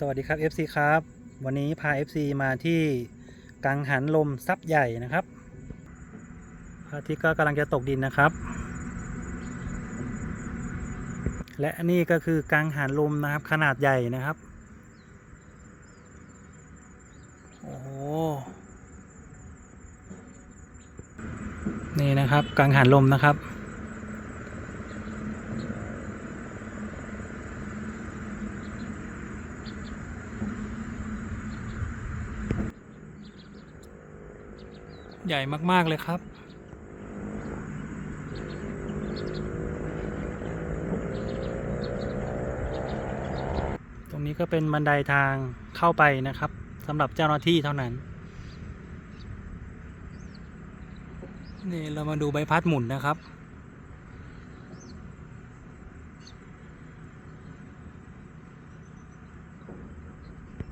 สวัสดีครับ FC ครับ วันนี้พา FC มาที่กังหันลมซับใหญ่นะครับพระอาทิตย์ก็กำลังจะตกดินนะครับ และนี่ก็คือกังหันลมนะครับขนาดใหญ่นะครับโอ้โหนี่นะครับกังหันลมนะครับ ใหญ่มาก ๆ เลยครับ ตรงนี้ก็เป็นบันไดทางเข้าไปนะครับสำหรับเจ้าหน้าที่เท่านั้น นี่เรามาดูใบพัดหมุนนะครับ